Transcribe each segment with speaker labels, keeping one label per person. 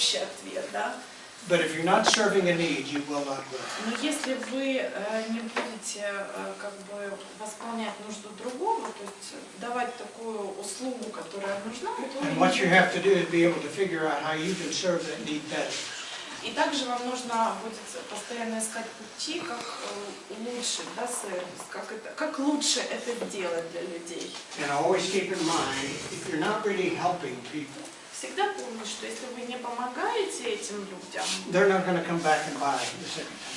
Speaker 1: общий ответ, да.
Speaker 2: But if you're not serving a need, you will not grow.
Speaker 1: Но если вы э, не будете э, как бы восполнять нужду другого, то есть давать такую услугу, которая нужна, то
Speaker 2: And what you have to do is be able to figure out how you can serve that need better.
Speaker 1: И также вам нужно будет постоянно искать пути, как э, улучшить да, сервис, как, это, как лучше это сделать для людей.
Speaker 2: And always keep in mind, if you're not really helping people,
Speaker 1: Всегда помнить, что если вы не помогаете этим людям,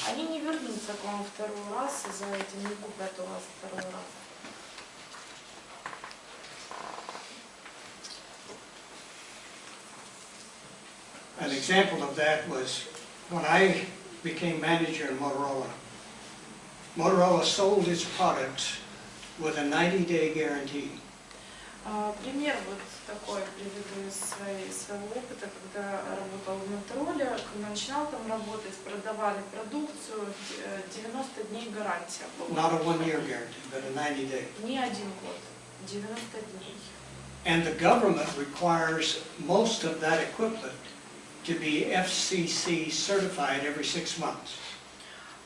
Speaker 1: они не вернутся к вам второй раз и за этим не купят у вас второй раз.
Speaker 2: An example of that was when I became manager in Motorola. Motorola sold its products with a 90-day guarantee.
Speaker 1: А, Пример вот такой приведу из своей, своего опыта, когда работал в Мотороле, когда начинал там работать, продавали продукцию, э, 90 дней гарантия была.
Speaker 2: Not a one-year guarantee, but a 90-day.
Speaker 1: Не один год, 90 дней.
Speaker 2: And the government requires most of that equipment to be FCC certified every six months.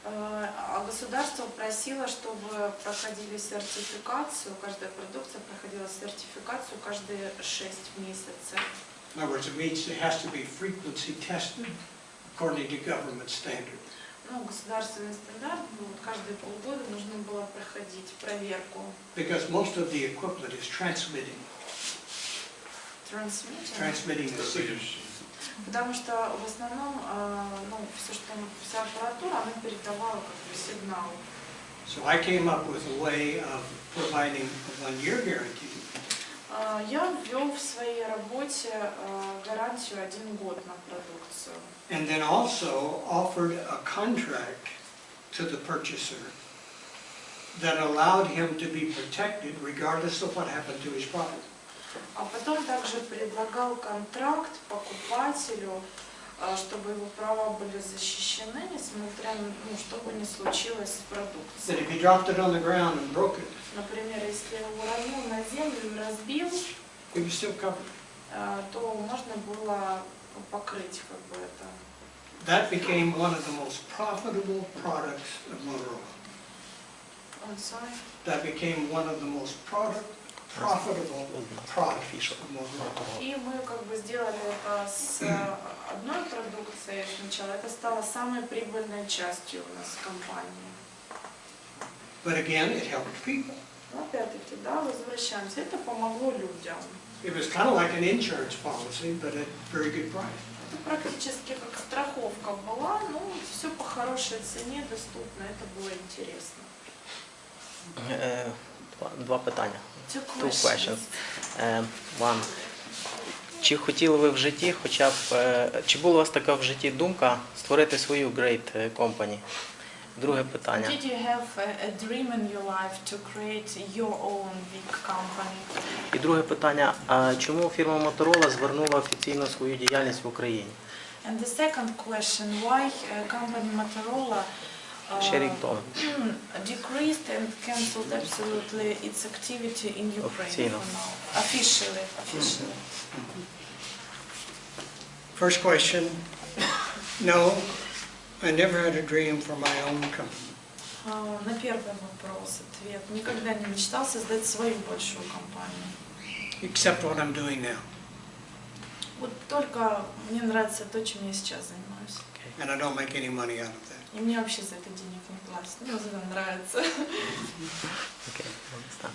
Speaker 1: Э, А государство просило, чтобы проходили сертификацию, каждая продукция проходила сертификацию каждые 6 месяцев.
Speaker 2: In other words, it means it has to be frequency tested according to government standard.
Speaker 1: Ну, государственный стандарт, ну, вот каждые полгода нужно было проходить проверку.
Speaker 2: Because most of the equipment is transmitting,
Speaker 1: Transmitting.
Speaker 2: transmitting the signal.
Speaker 1: Потому что в основном, э, все, что, вся аппаратура, она передавала как бы сигнал.
Speaker 2: So I came up with a way of providing a one-year guarantee
Speaker 1: Э, Я ввел в своей работе э, гарантию один год на продукцию.
Speaker 2: and then also offered a contract to the purchaser that allowed him to be protected regardless of what happened to his product.
Speaker 1: А потом также предлагал контракт покупателю, э, чтобы его права были защищены, несмотря на, ну, что бы ни случилось с продукцией.
Speaker 2: it,
Speaker 1: Например, если его уронил на землю и разбил, э, то можно было покрыть как бы это.
Speaker 2: That became one of the most profitable products of Motorola.
Speaker 1: I'm sorry.
Speaker 2: That became one of the most product,
Speaker 1: И мы как бы сделали это с э, одной продукцией сначала. Это стало самой прибыльной частью у нас компании.
Speaker 2: But again, it helped people.
Speaker 1: Но опять-таки, да, возвращаемся. Это помогло людям.
Speaker 2: It was kind of like an insurance policy, but at very good price.
Speaker 1: Это практически как страховка была, ну, все по хорошей цене доступно, это было интересно.
Speaker 3: Е, Два, питання.
Speaker 1: Two
Speaker 3: questions.
Speaker 1: questions.
Speaker 3: Е, One. Чи хотіли ви в житті, хоча б, е, чи була у вас така в житті думка створити свою great е, company? Друге питання.
Speaker 1: Did you have a, dream in your life to create your own big company?
Speaker 3: І друге питання, а чому фірма Motorola звернула офіційно свою діяльність в Україні?
Speaker 1: And the second question, why uh, company Motorola uh,
Speaker 3: Ще рік тому.
Speaker 1: decreased and cancelled absolutely its activity in Ukraine
Speaker 3: Офіційно.
Speaker 1: for now? Officially, officially.
Speaker 2: First question, no, I never had a dream for my own company.
Speaker 1: А, На первый вопрос ответ. Никогда не мечтал создать свою большую компанию.
Speaker 2: except what I'm doing now.
Speaker 1: Вот только мне нравится то, чем я сейчас занимаюсь.
Speaker 2: And I don't make any money out of that.
Speaker 1: И мне вообще за это денег не платят. Мне это нравится.
Speaker 3: Окей, understand.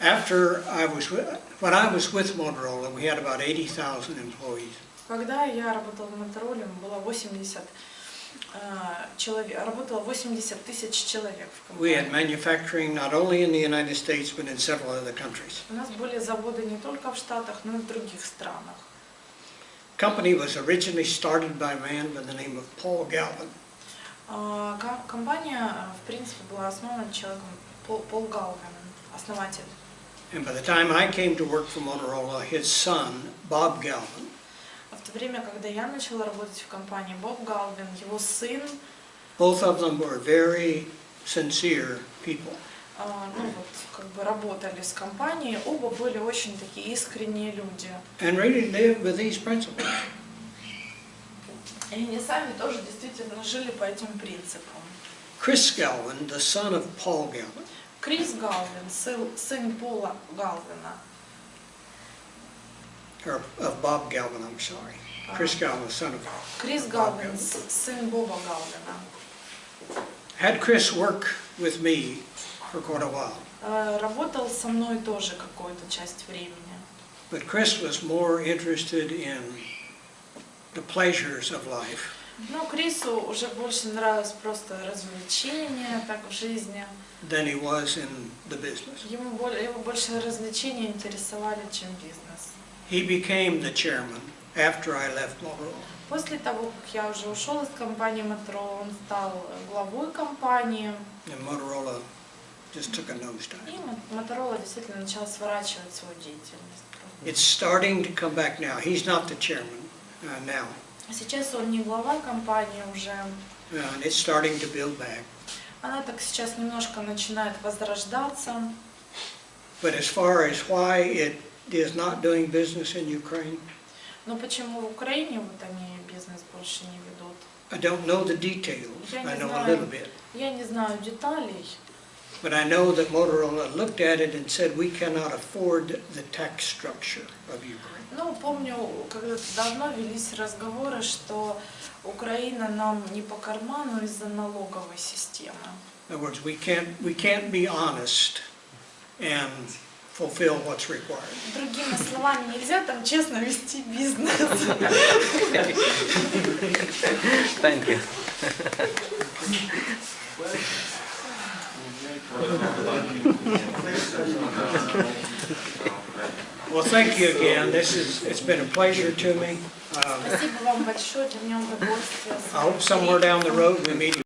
Speaker 2: After I was, with- when I was with Motorola, we had about 80,000 employees.
Speaker 1: Когда я работала в Мотороле, было 80 э, человек, работало 80 тысяч человек в
Speaker 2: We had
Speaker 1: компании.
Speaker 2: manufacturing not only in the United States, but in several other countries.
Speaker 1: У нас были заводы не только в Штатах, но и в других странах.
Speaker 2: Company was originally started by a man by the name of Paul Galvin.
Speaker 1: А, ко- Компания, э, в принципе, была основана человеком Пол, Пол Галвин, основатель.
Speaker 2: And by the time I came to work for Motorola, his son, Bob Galvin,
Speaker 1: А в то время, когда я начала работать в компании, Боб Галвин, его сын,
Speaker 2: both of them were very sincere people.
Speaker 1: а, ну вот, как бы работали с компанией, оба были очень такие искренние люди.
Speaker 2: and really lived with these principles.
Speaker 1: И они сами тоже действительно жили по этим принципам.
Speaker 2: Chris Galvin, the son of Paul Galvin,
Speaker 1: Крис Галвин, сын, Пола Галвина,
Speaker 2: or of Bob Galvin, I'm sorry. Chris Galvin, the son of
Speaker 1: Крис Галвин,
Speaker 2: Galvin.
Speaker 1: сын Боба Галвина.
Speaker 2: Had Chris work with me for quite a while,
Speaker 1: Э, Работал со мной тоже какую-то часть времени.
Speaker 2: but Chris was more interested in the pleasures of life
Speaker 1: Но Крису уже больше нравилось просто развлечения так в жизни.
Speaker 2: than he was in the business.
Speaker 1: Ему его больше развлечения интересовали, чем бизнес.
Speaker 2: He became the chairman after I left Motorola.
Speaker 1: После того, как я уже ушел из компании Моторола, он стал главой компании,
Speaker 2: And Motorola just took a
Speaker 1: и
Speaker 2: nosedive.
Speaker 1: Моторола действительно начал сворачивать свою деятельность.
Speaker 2: It's starting to come back now. He's not the chairman uh, now,
Speaker 1: Сейчас он не глава компании уже,
Speaker 2: uh, and it's starting to build back.
Speaker 1: она так сейчас немножко начинает возрождаться.
Speaker 2: But as far as why it is not doing business in Ukraine,
Speaker 1: Но почему в Украине вот они бизнес больше не ведут?
Speaker 2: I don't know the details.
Speaker 1: Я не
Speaker 2: I know a
Speaker 1: знаю.
Speaker 2: little bit.
Speaker 1: Я не знаю деталей,
Speaker 2: But I know that Motorola looked at it and said, we cannot afford the tax structure of Ukraine.
Speaker 1: Ну, помню, когда-то давно велись разговоры, что Украина нам не по карману из-за налоговой системы.
Speaker 2: In other words, we can't, we can't be honest and fulfill what's required.
Speaker 1: Другими словами, нельзя там честно вести бизнес.
Speaker 3: Thank you.
Speaker 2: Well, thank you again. This is, it's been a pleasure to me. Um,
Speaker 1: Спасибо вам большое, для меня удовольствие.
Speaker 2: I hope somewhere down the road we meet